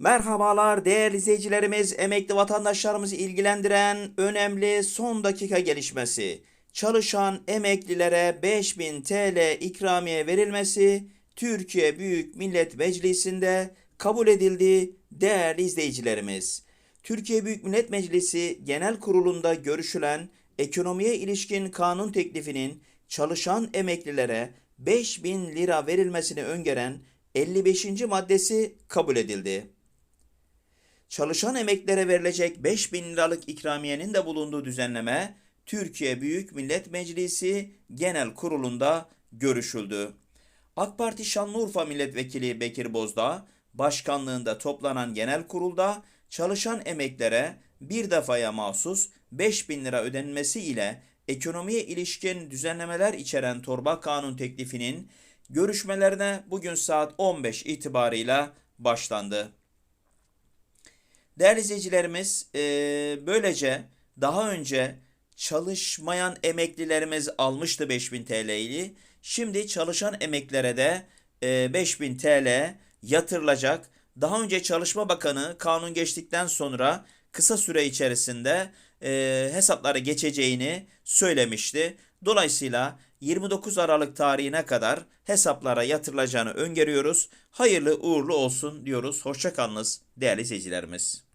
Merhabalar değerli izleyicilerimiz, emekli vatandaşlarımızı ilgilendiren önemli son dakika gelişmesi. Çalışan emeklilere 5000 TL ikramiye verilmesi Türkiye Büyük Millet Meclisi'nde kabul edildi değerli izleyicilerimiz. Türkiye Büyük Millet Meclisi Genel Kurulu'nda görüşülen ekonomiye ilişkin kanun teklifinin çalışan emeklilere 5000 lira verilmesini öngören 55. maddesi kabul edildi. Çalışan emeklilere verilecek 5000 liralık ikramiyenin de bulunduğu düzenleme Türkiye Büyük Millet Meclisi Genel Kurulu'nda görüşüldü. AK Parti Şanlıurfa Milletvekili Bekir Bozdağ, başkanlığında toplanan genel kurulda çalışan emeklere bir defaya mahsus 5000 lira ödenmesi ile ekonomiye ilişkin düzenlemeler içeren torba kanun teklifinin görüşmelerine bugün saat 15 itibarıyla başlandı. Değerli izleyicilerimiz, e, böylece daha önce çalışmayan emeklilerimiz almıştı 5000 TL'yi. Şimdi çalışan emeklilere de e, 5000 TL yatırılacak. Daha önce Çalışma Bakanı kanun geçtikten sonra kısa süre içerisinde e, hesaplara geçeceğini söylemişti. Dolayısıyla 29 Aralık tarihine kadar hesaplara yatırılacağını öngörüyoruz. Hayırlı uğurlu olsun diyoruz. Hoşçakalınız değerli izleyicilerimiz.